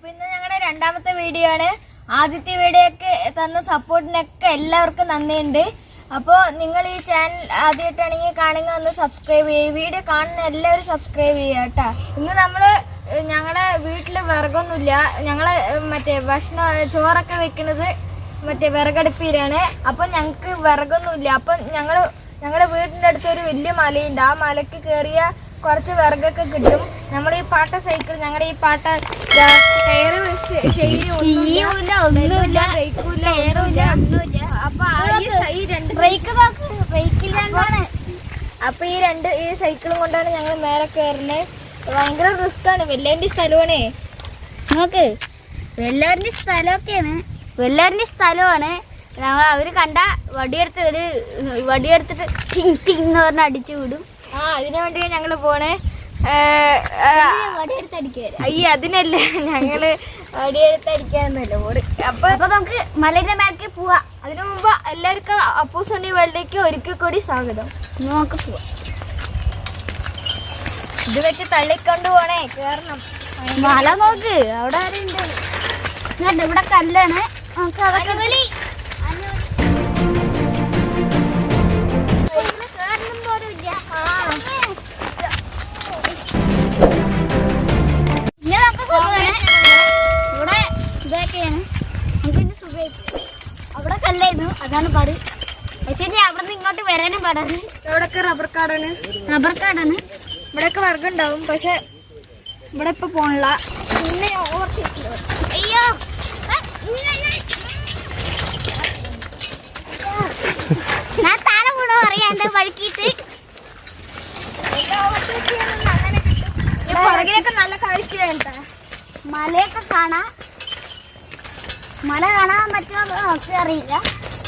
അപ്പൊ ഇന്ന് ഞങ്ങളുടെ രണ്ടാമത്തെ വീഡിയോ ആണ്. ആദ്യത്തെ വീഡിയോ ഒക്കെ തന്ന സപ്പോർട്ടിനൊക്കെ എല്ലാവർക്കും നന്ദിയുണ്ട്. അപ്പോൾ നിങ്ങൾ ഈ ചാനൽ ആദ്യമായിട്ടാണെങ്കിൽ കാണുക ഒന്ന് സബ്സ്ക്രൈബ് ചെയ്യുക. വീഡിയോ കാണുന്ന എല്ലാവരും സബ്സ്ക്രൈബ് ചെയ്യുക കേട്ടോ. ഇന്ന് നമ്മൾ ഞങ്ങളുടെ വീട്ടിൽ വിറകൊന്നുമില്ല. ഞങ്ങൾ മറ്റേ ഭക്ഷണം ചോറൊക്കെ വെക്കുന്നത് മറ്റേ വിറകടുപ്പിലാണ് അപ്പം ഞങ്ങൾക്ക് വിറകൊന്നുമില്ല. അപ്പം ഞങ്ങൾ ഞങ്ങളുടെ വീടിന്റെ അടുത്ത് ഒരു വലിയ മലയുണ്ട്. ആ മലക്ക് കയറിയ കുറച്ച് വിറകൊക്കെ കിട്ടും. നമ്മുടെ ഈ പാട്ട സൈക്കിൾ ഞങ്ങളുടെ ഈ പാട്ട ടയർ ചെയ്യൂല ഒന്നുമില്ല. ബ്രേക്കൂല ഒന്നുമില്ല. അപ്പൊ ഈ രണ്ട് ബ്രേക്ക് ബ്രേക്കില്ലാണ്ടാണ് അപ്പൊ ഈ രണ്ട് ഈ സൈക്കിളും കൊണ്ടാണ് ഞങ്ങൾ മേലെ കയറുന്നത് ഭയങ്കര റിസ്ക് ആണ് വെല്ലേന്റെ സ്ഥലമാണേ. നോക്ക് വെള്ളാറിന്റെ സ്ഥലമൊക്കെയാണ്. വെള്ളാറിന്റെ സ്ഥലമാണ്. ഞങ്ങൾ അവർ കണ്ട വടിയെടുത്ത് ഒരു വടിയെടുത്തിട്ട് ടിങ് ടിങ് എന്ന് പറഞ്ഞ് അടിച്ചു വിടും. ആ അതിനു വേണ്ടി ഞങ്ങൾ പോണേ. അയ്യ അതിനല്ല ഞങ്ങൾ അടിയെടുത്തടിക്കാന്നല്ല പോണ് അപ്പൊ അപ്പൊ നമുക്ക് മലയുടെ മേലേക്ക് പോവാ. അതിനു മുമ്പ് എല്ലാവർക്കും അപ്പൂസണ്ണി വേൾഡിലേക്ക് ഒരിക്കൽ കൂടി സ്വാഗതം. നമുക്ക് പോവാം. ഇത് വെച്ച് തള്ളിക്കൊണ്ട് പോണേ കേറണം. മല നോക്ക് അവിടെ ആരുണ്ട്? ഇവിടെ കല്ലാണ്. നമുക്ക് അതൊക്കെ കല്ലായിരുന്നു അതാണ് പാട്. പക്ഷേ അവിടെ നിന്ന് ഇങ്ങോട്ട് വരാനും പാടാണ്. ഇവിടൊക്കെ റബ്ബർ കാടാണ് റബ്ബർ കാടാണ് ഇവിടെയൊക്കെ വർഗുണ്ടാവും പക്ഷെ ഇവിടെ ഇപ്പൊ പോണില്ല. പിന്നെ അയ്യോ. ഞാൻ താഴെ കൂടെ അറിയാണ്ട് വഴുക്കിയിട്ട്. പുറകിലൊക്കെ നല്ല കാഴ്ചയായിട്ടാ മലയൊക്കെ കാണാം. മല കാണാൻ പറ്റുമോ നമുക്ക് അറിയില്ല.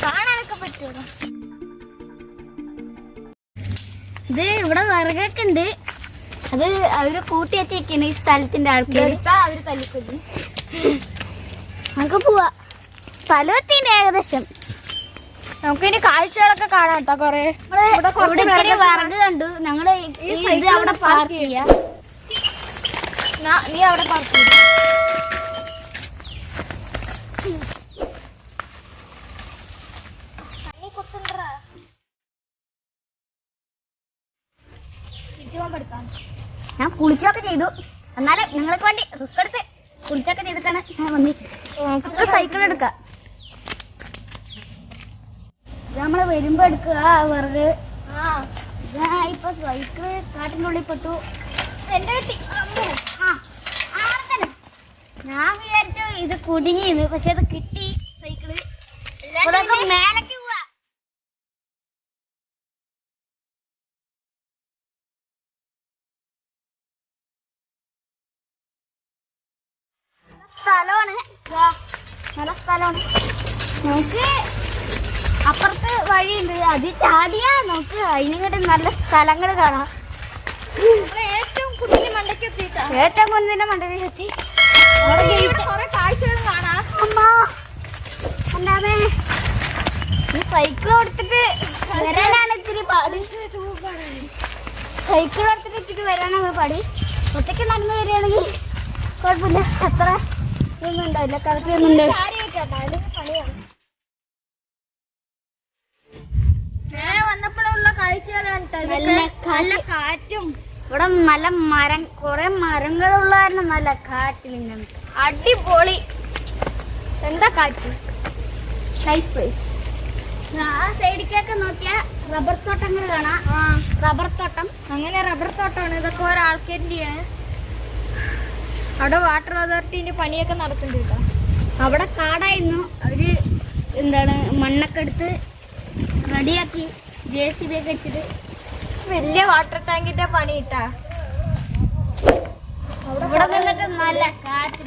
കാണാനൊക്കെ പറ്റുമോ? ഇത് ഇവിടെ വിറകൊക്കെ ഉണ്ട്. അത് അവർ കൂട്ടി ഈ സ്ഥലത്തിന്റെ ആൾക്കാർ അവർ തല്ലിക്കൊല്ലി. നമുക്ക് പോവാ. സ്ഥലത്തിന്റെ ഏകദേശം. നമുക്ക് ഇനി കാഴ്ചകളൊക്കെ കാണാം കേട്ടോ കൊറേ. വിറക് കണ്ടു? ഞങ്ങൾ അവിടെ പാർക്ക് ചെയ്യാം. നീ അവിടെ പാർക്ക് ചെയ്തു ഞാൻ കുളിച്ചൊക്കെ ചെയ്തു. എന്നാലും നിങ്ങൾക്ക് വേണ്ടി റിസ്ക് എടുത്ത് കുളിച്ചൊക്കെ ചെയ്തിട്ടാണ് ഞാൻ വന്നിട്ട് സൈക്കിൾ എടുക്കാം? ഇത് നമ്മൾ വരുമ്പോ എടുക്കുക വെറുതെ ഞാൻ ഇപ്പൊ സൈക്കിൾ കാട്ടിനുള്ളിൽ പെട്ടു. എന്റെ. ഞാൻ വിചാരിച്ചു ഇത് കുടുങ്ങിയത് പക്ഷെ അത് കിട്ടി സൈക്കിൾ മേലേക്ക് പോവാ സ്ഥലമാണ് ദാ, നല്ല സ്ഥലമാണ് നമുക്ക് അപ്പുറത്ത് വഴിയുണ്ട് അത് ചാടിയാ അതിനിങ്ങോട്ട് നല്ല സ്ഥലങ്ങൾ കാണാം. ഏറ്റവും കുഞ്ഞിന്റെ മണ്ടയ്ക്ക് എത്തിയിട്ടാ. ഏറ്റവും കൊന്നിന്റെ മണ്ടയ്ക്ക് എത്തി. കൊറേ കാഴ്ചകൾ കാണാം. അമ്മ എന്താമേ ഈ സൈക്കിൾ കൊടുത്തിട്ട് വരാനാണ് ഇത്തിരി പാട്. സൈക്കിൾ കൊടുത്തിട്ട് ഇത്തിരി വരാനാണ് പാട്. ഒറ്റയ്ക്ക് നടന്നു വരികയാണെങ്കിൽ കുഴപ്പമില്ല. അത്ര ഒന്നും ഉണ്ടാവില്ല. കറക്റ്റൊന്നും ഉണ്ടാവില്ല കാര്യമൊക്കെ ഉണ്ടോ? അല്ലെങ്കിൽ പണിയാണ് നേരെ വന്നപ്പോഴുള്ള കാഴ്ചകളാണ് ട്ടോ ഇതൊക്കെ. നല്ല കാറ്റ്. ഇവിടെ നല്ല മരം കുറെ മരങ്ങളുള്ള കാരണം നല്ല കാറ്റിൽ അടിപൊളി. എന്താ കാറ്റ്? നൈസ് പ്ലേസ് ആ സൈഡിലേക്കൊക്കെ നോക്കിയാൽ റബ്ബർ തോട്ടങ്ങൾ കാണാം. റബ്ബർ തോട്ടം. അങ്ങനെ റബ്ബർ തോട്ടമാണ്. ഇതൊക്കെ ഓരോ ആൾക്കാരിന്റെയാണ് അവിടെ വാട്ടർ അതോറിറ്റിന്റെ പണിയൊക്കെ നടക്കുന്നുണ്ട് കേട്ടോ അവിടെ കാടായിരുന്നു. അവർ എന്താണ് മണ്ണൊക്കെ എടുത്ത് റെഡിയാക്കി ജെ സി ബി ഒക്കെ വെച്ചിട്ട് വലിയ വാട്ടർ ടാങ്കിന്റെ പണി ഇട്ടാ. ഇവിടെ നിന്നിട്ട് നല്ല കാറ്റ്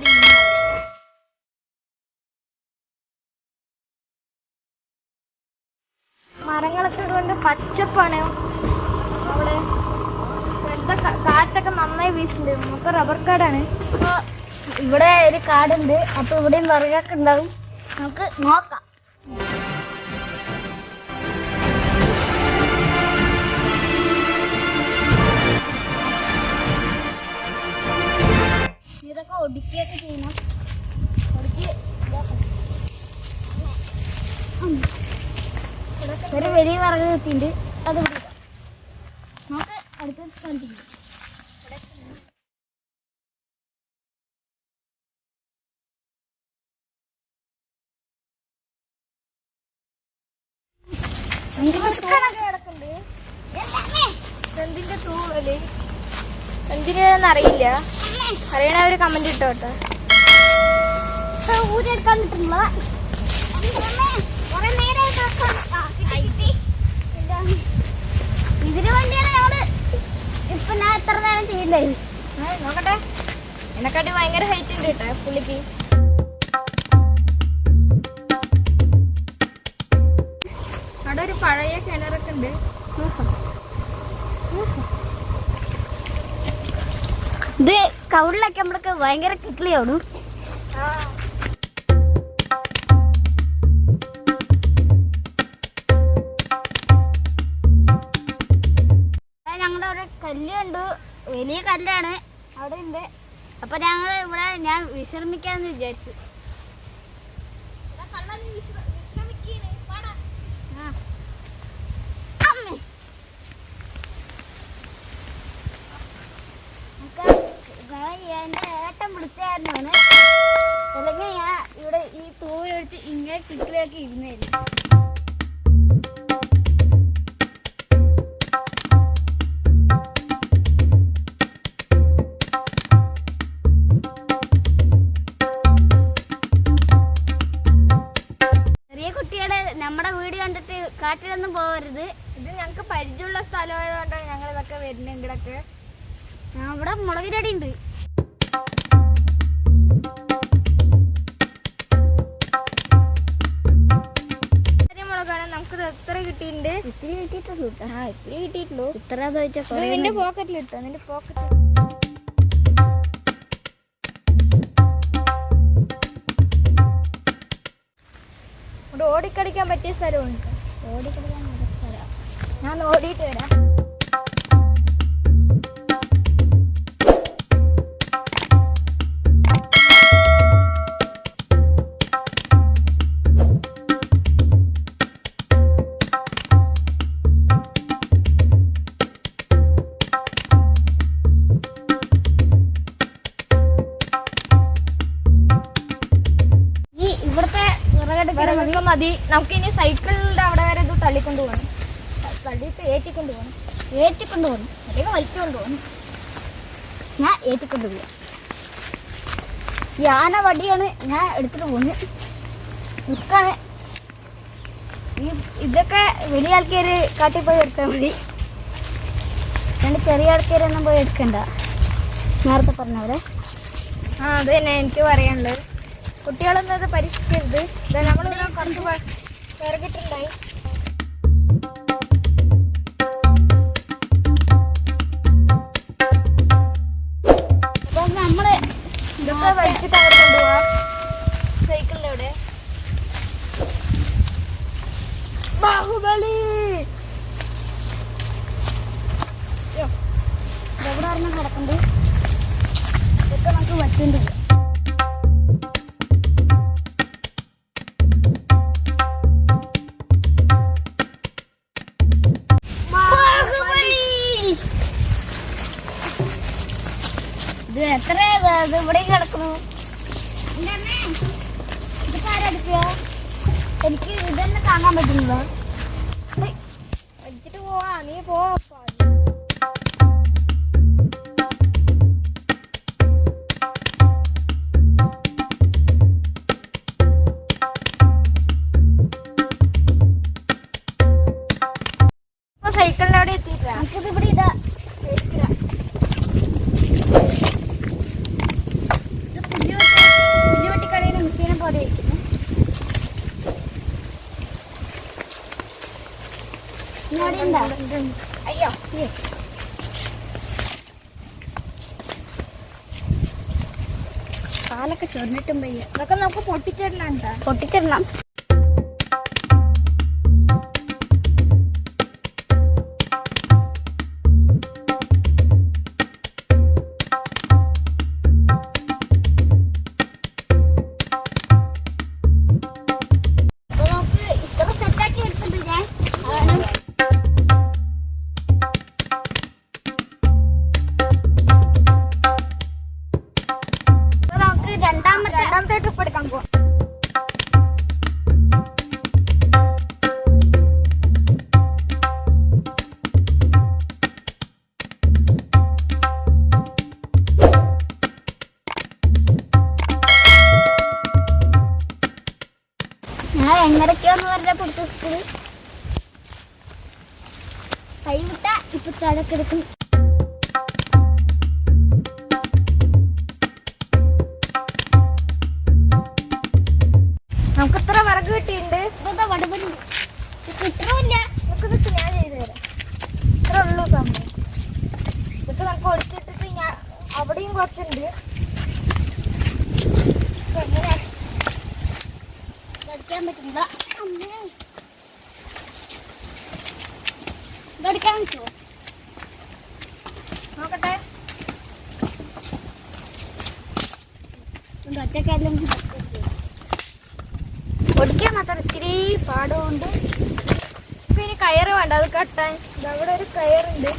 മരങ്ങളൊക്കെ കൊണ്ട് പച്ചപ്പാണ്. അവിടെ കാറ്റൊക്കെ നന്നായി വീശുന്നുണ്ട്. നമുക്ക് റബ്ബർ കാടാണ്. ഇവിടെ ഒരു കാടുണ്ട്. അപ്പൊ ഇവിടെയും വിറകൊക്കെ ഉണ്ടാവും. നമുക്ക് നോക്കാം. ഇതൊക്കെ ഒടുക്കിയൊക്കെ ചെയ്യണം ഒടുക്കി. ഒരു വലിയ വിറക് കിട്ടിയിട്ടുണ്ട് അത് നമുക്ക് അടുത്ത സ്ഥലത്തേക്ക്. എന്തിന്റെ തൂവൽ എന്തിനാന്ന് അറിയില്ല അറിയണവര് കമന്റ് ഇട്ടോട്ടെ. ഊരെടുക്കാൻ ഇതിന് വേണ്ടിയാണ് ഞങ്ങൾ ഇപ്പൊ ഞാൻ എത്ര നേരം ചെയ്യില്ലേ നോക്കട്ടെ. എന്നെക്കാട്ടി ഭയങ്കര ഹൈറ്റ് ഉണ്ട് കേട്ടോ പുള്ളിക്ക്. അവിടെ ഒരു പഴയ കിണറൊക്കെ ഉണ്ട്. ഇത് കൗളിലൊക്കെ നമ്മളൊക്കെ ഭയങ്കര ഞങ്ങളുടെ ഒരു കല്ലുണ്ട്. വലിയ കല്ലാണ് അവിടെ ഉണ്ട് അപ്പൊ ഞങ്ങൾ ഇവിടെ ഞാൻ വിശ്രമിക്കാന്ന് വിചാരിച്ചു ആ. അമ്മേ. നമുക്ക് ഞാൻ എന്റെ ഏട്ടൻ വിളിച്ചായിരുന്നു അല്ലെങ്കിൽ ഞാൻ ഇവിടെ ഈ തൂരെടുത്ത് ഇങ്ങനെ കിക്കിലാക്കി ഇരുന്നായിരുന്നു നമുക്ക് എത്ര കിട്ടിയിട്ടുണ്ട്? ഇത്തിരി കിട്ടിയിട്ടുള്ളൂ കേട്ടോ ആ ഇത്തിരി കിട്ടിയിട്ടുള്ളൂ. ഇത്ര ചോദിച്ചാൽ നിന്റെ പോക്കറ്റിൽ ഇട്ടോ? നിന്റെ പോക്കറ്റ് ഇവിടെ ഓടിക്കളിക്കാൻ പറ്റിയ സ്ഥലമുണ്ട്. ഓടിക്കളിക്കാൻ പറ്റിയ സ്ഥലം. ഞാൻ ഓടിയിട്ട് വരാം. മതി. നമുക്കിനി സൈക്കിളിന്റെ അവിടെ വരെ ഇത് തള്ളിക്കൊണ്ട് പോകണം തള്ളിയിട്ട് ഏറ്റിക്കൊണ്ട് പോകണം ഏറ്റിക്കൊണ്ട് പോകണം അല്ലെങ്കിൽ വലിച്ചുകൊണ്ട് പോകണം ഞാൻ ഏറ്റിക്കൊണ്ട് പോവാം. ഈ ആന വടിയാണ് ഞാൻ എടുത്തിട്ട് പോകുന്നത് നിൽക്കാണ് ഈ ഇതൊക്കെ വലിയ ആൾക്കാർ കാട്ടി പോയി എടുത്താൽ മതി. രണ്ട് ചെറിയ ആൾക്കാരൊന്നും പോയി എടുക്കണ്ട. നേരത്തെ പറഞ്ഞ പോലെ. ആ അത് തന്നെ എനിക്ക് പറയാനുള്ളത്. കുട്ടികളൊന്നും അത് പരീക്ഷിക്കരുത്. നമ്മൾ കുറച്ച് വ- എത്ര ഇവിടെ കിടക്കുന്നു? എനിക്ക് ഇതന്നെ പറ്റുന്നില്ല വലിച്ചിട്ട് പോവാ നീ പോ. അയ്യോ കാലൊക്കെ ചൊറിഞ്ഞിട്ടും വയ്യ. ഇതൊക്കെ നമുക്ക് പൊട്ടിച്ചിടണ പൊട്ടിച്ചിടണം. പൊടിക്കാൻ മാത്രം ഇത്തിരി പാടമുണ്ട്. ഇപ്പൊ ഇനി കയറ് വേണ്ട അത് കട്ടാൻ അവിടെ ഒരു കയറുണ്ട്.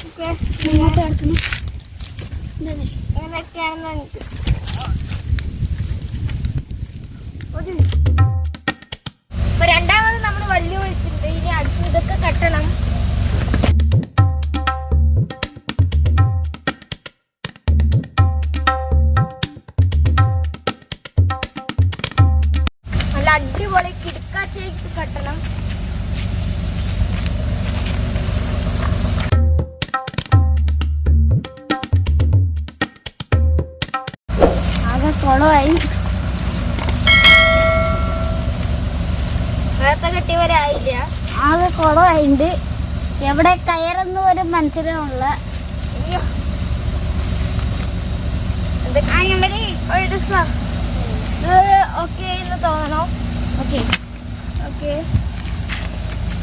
ഇങ്ങോട്ട് കിടക്കണം ഇതല്ലേ ഇങ്ങനെയൊക്കെയാണെന്ന് എനിക്ക് ഇപ്പൊ രണ്ടാമത് നമ്മൾ വലിയ വിളിച്ചിട്ടുണ്ട് ഇനി അടുത്ത് ഇതൊക്കെ കെട്ടണം. കുളമായി. നേരത്തെ കെട്ടിയവരായില്ല. ആകെ കുളമായിണ്ട്. എവിടെ കയറുന്ന ഒരു മനസ്സിലുള്ള ഇത് ഓക്കെ എന്ന് തോന്നണോ. ഓക്കെ ഓക്കെ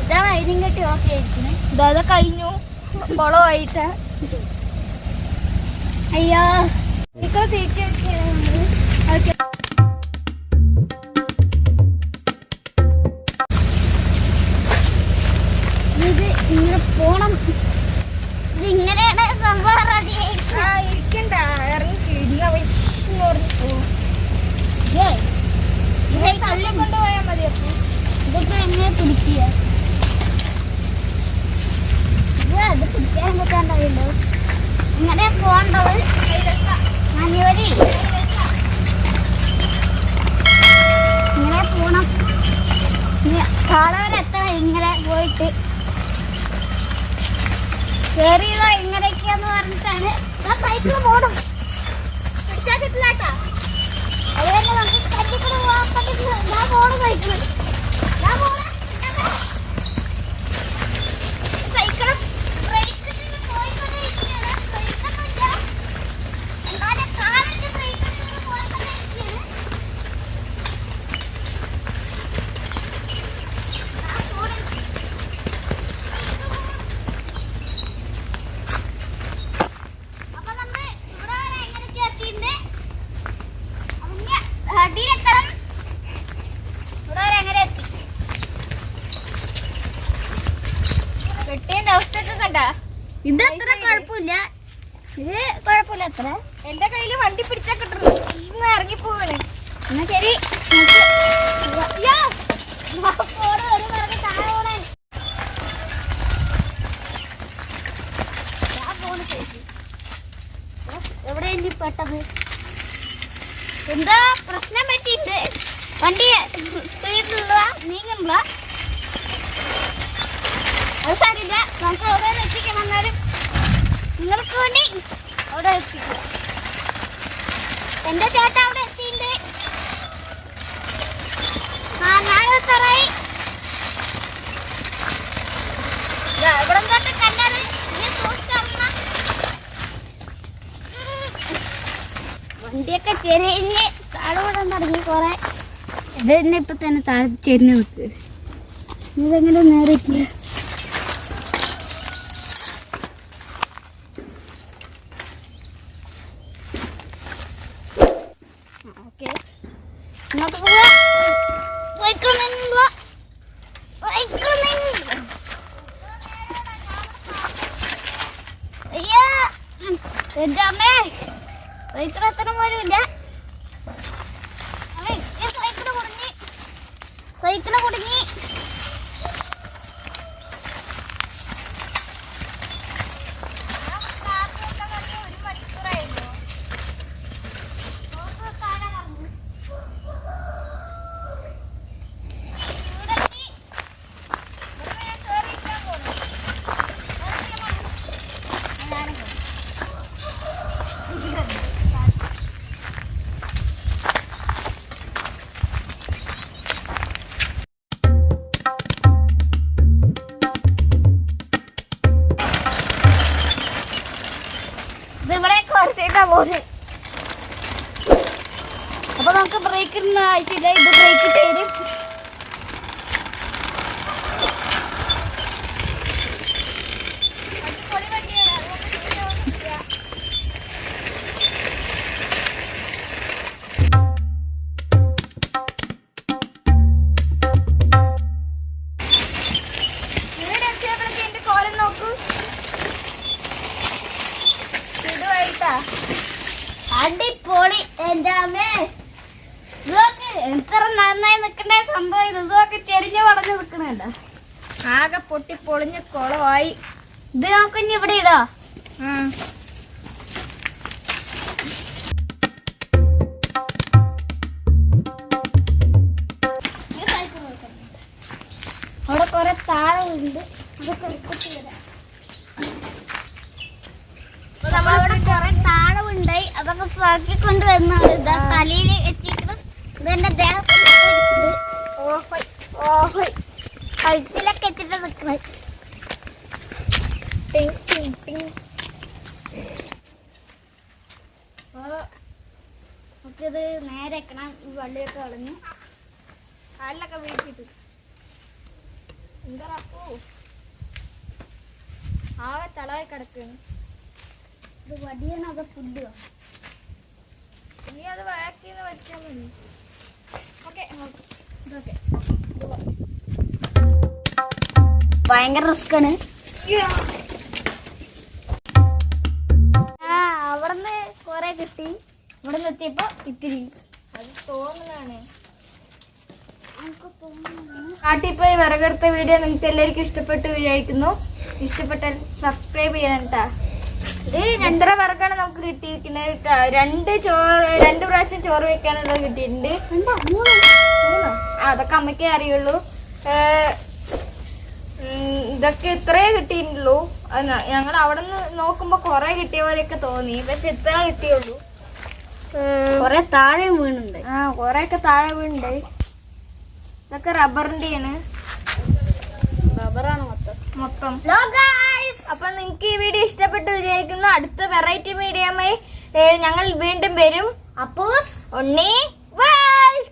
ഇതാണ് അതിനും കെട്ടി ഓക്കെ ഇതാ കഴിഞ്ഞു. കുളമായിട്ട്. അയ്യോ. ഇത് ഇങ്ങനെ പോണം. ഇത് ഇങ്ങനെയാണ് സംഭവം ഇരിക്കണ്ട. ഇറങ്ങി പോകും ഇങ്ങനെ തള്ളി കൊണ്ടുപോയാൽ മതി അപ്പൊ. ഇതൊക്കെ എങ്ങനെ പിടിക്കുക. അത് പിടിക്കാൻ പറ്റാണ്ടായല്ലോ ഇങ്ങനെ പോകേണ്ടത്. ഞാനിവരി ഇങ്ങനെ പോണം. കാളവരെത്താൻ ഇങ്ങനെ പോയിട്ട്. കേറിയതോ ഇങ്ങനെയൊക്കെയാന്ന് പറഞ്ഞിട്ടാണ്. സൈക്കിൾ പോണം പിടിച്ചാൽ കിട്ടില്ല കേട്ടാ അത് തന്നെ നമുക്ക് കല്ലിക്കൂടെ പോകാൻ പറ്റില്ല ഞാൻ പോണം സൈക്കിൾ ഞാൻ പോണേ സൈക്കിൾ ബ്രേക്കിന് പോയിക്കൊണ്ടിരിക്കുകയാണ് ബ്രേക്കൊന്നുമില്ല എന്നാലും കാറിന്റെ ബ്രേക്കിന് പോയിക്കൊണ്ടിരിക്കുകയാണ് ഞാൻ പോണേ അപ്പൊ നമ്മൾ ഇവിടെ വരെ എങ്ങനെയൊക്കെ എത്തിയിട്ടുണ്ട് അവന്റെ അടിയിലെത്തണം ഇവിടെ വരെ എങ്ങനെ എത്തി കെട്ടിയതിന്റെ അവസ്ഥയൊക്കെ കണ്ട ഇത് അത്ര കുഴപ്പമില്ല. ഇത് കുഴപ്പമില്ല അത്ര. എന്റെ കയ്യിൽ വണ്ടി പിടിച്ചാ കിട്ടുന്നു ഇന്ന് ഇറങ്ങി പോവാണ്. എന്നാ ശരി. എവിടെ ഇനി പെട്ടത്? എന്താ പ്രശ്നം പറ്റിയിട്ട് വണ്ടി സ്പീഡിലുള്ള നീങ്ങുള്ള അത് സാരില്ല നമുക്ക് അവിടെ എത്തിക്കണം എന്നാലും വേണ്ടി അവിടെ എത്തിക്കുക എന്റെ ചേട്ടൻ അവിടെ എത്തിയിട്ടുണ്ട്. എത്താറായി ദാ ഇവിടെ തൊട്ട് സൂക്ഷിച്ചിറങ്ങണം വണ്ടിയൊക്കെ ചെരിഞ്ഞ് താഴോടാൻ തുടങ്ങി കുറെ. ഇത് തന്നെ ഇപ്പൊ തന്നെ താഴെ ചെരിഞ്ഞ് നിൽക്ക്. ഇതെങ്ങനെ നേരെ ഓക്കെ ഇങ്ങോട്ട് പോവാ താഴമുണ്ട് അതൊക്കെ എടുത്തിട്ട് വരാം. നമ്മൾ അവിടെ കുറെ താഴമുണ്ടായി അതൊക്കെ പറക്കിക്കൊണ്ട് വന്നാണ് ഇതാ. തലയിൽ എത്തിയിട്ട് ഇതെന്റെ ദേഹത്തിന്റെ ഓഹോയ് ഓഹോയ് കഴുത്തിലൊക്കെ എത്തിട്ട് നിൽക്കുന്നത് ടിങ് ടിങ് ടിങ്. നമുക്കിത് നേരെ വെക്കണം. ഈ വള്ളിയൊക്കെ കളഞ്ഞ്. കാലിലൊക്കെ വീഴ്ത്തിട്ട് എന്താ അപ്പോ ആകെ തളവായി കിടക്കുന്നു ഇത് വടിയാണ് അത് പുല്ലുക നീ അത് വാക്കിന്ന് വെച്ചാൽ മതി. ഓക്കെ ഇതൊക്കെ. ഭയങ്കര റിസ്ക് ആണ് ആ അവിടുന്ന് കൊറേ കിട്ടി. ഇവിടെ നിന്ന് എത്തിയപ്പോ ഇത്തിരി. അത് തോന്നുന്നതാണ് പോയി കാട്ടിപ്പോയി വിറകെടുത്ത വീഡിയോ നിങ്ങൾക്ക് എല്ലാവർക്കും ഇഷ്ടപ്പെട്ടു വിചാരിക്കുന്നു. ഇഷ്ടപ്പെട്ടാൽ സബ്സ്ക്രൈബ് ചെയ്യണം കേട്ടാ ഇത് രണ്ടര വിറകാണ് നമുക്ക് കിട്ടിയിരിക്കുന്നത് ട്ടാ. രണ്ട് ചോറ് രണ്ട് പ്രാവശ്യം ചോറ് വെക്കാനുള്ളത് കിട്ടിയിട്ടുണ്ട്. അതൊക്കെ അമ്മയ്ക്കേ അറിയുള്ളൂ. ഇതൊക്കെ ഇത്രേ കിട്ടിയിട്ടുള്ളൂ. ഞങ്ങൾ അവിടെ നിന്ന് നോക്കുമ്പോ കൊറേ കിട്ടിയ പോലെയൊക്കെ തോന്നി. പക്ഷെ ഇത്ര കിട്ടിയുള്ളൂ. കുറെ താഴെ വീണുണ്ട്. ആ കൊറേ ഒക്കെ താഴെ വീണ്ട് ഇതൊക്കെ റബ്ബറിന്റെ ആണ് അപ്പൊ നിങ്ങൾക്ക് ഈ വീഡിയോ ഇഷ്ടപ്പെട്ടു വിചാരിക്കുന്നു. അടുത്ത വെറൈറ്റി മീഡിയമായി ഞങ്ങൾ വീണ്ടും വരും. അപ്പൂസ് ഒന്നേ വേൾഡ്